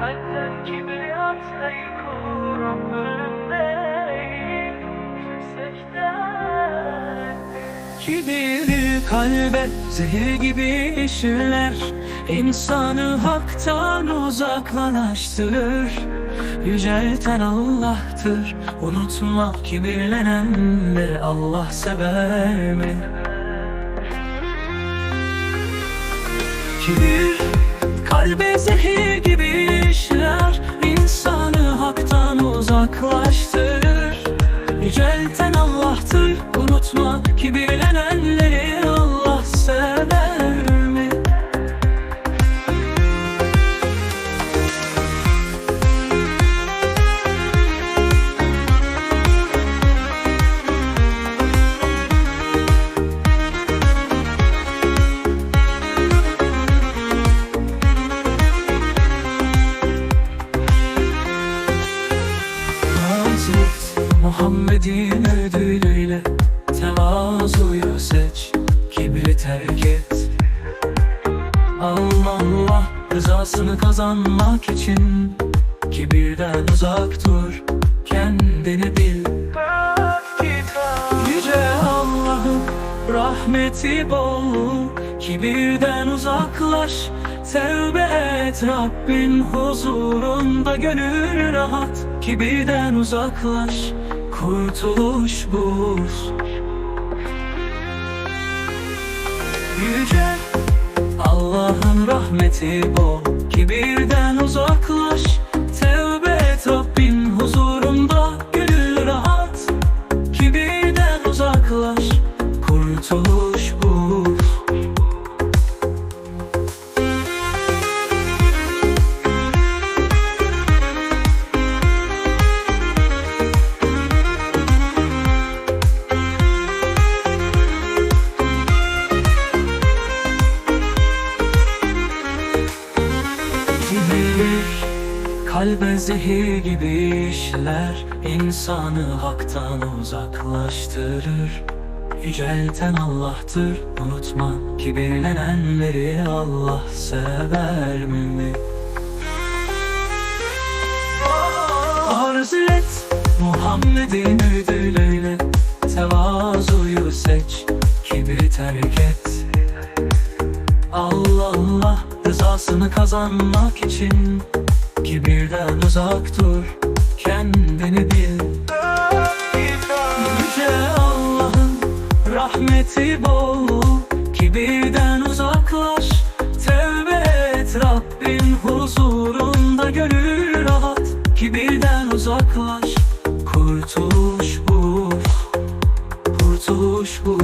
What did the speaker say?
kalpten kibriyat eğil kuram önümde eğil Kibiri kalbe zehir gibi işler. İnsanı haktan uzaklaştırır. Yücelten Allah'tır. Unutma kibirlenenleri Allah sever mi? Kibir kalbe zehir gibi Yücelten Allah'tır. Unutma kibirlenenleri Allah Muhammed'in ödülüyle Tevazuyu seç Kibri terk et. Allah Allah rızasını kazanmak için Kibirden uzak dur Kendini bil. Yüce Allah'ın rahmeti bol. Kibirden uzaklaş Tevbe et. Rabbin huzurunda gönül rahat. Kibirden uzaklaş Kurtuluş bul Yüce Allah'ın rahmeti bol Kibirden uzaklaş. Tevbe et Rabbin huzurunda Gönül rahat. Kibirden uzaklaş. Kurtuluş Kalbe zehir gibi işler insanı haktan uzaklaştırır Yücelten Allah'tır unutma Kibirlenenleri Allah sever mi? Arz et Muhammed'in ödülüyle Tevazuyu seç Kibri terk et Allah Allah rızasını kazanmak için Kibirden uzak dur Kendini bil. Yüce Allah'ın rahmeti bol Kibirden uzaklaş. Tevbe et Rabbin huzurunda gönül rahat. Kibirden uzaklaş Kurtuluş bul Kurtuluş bul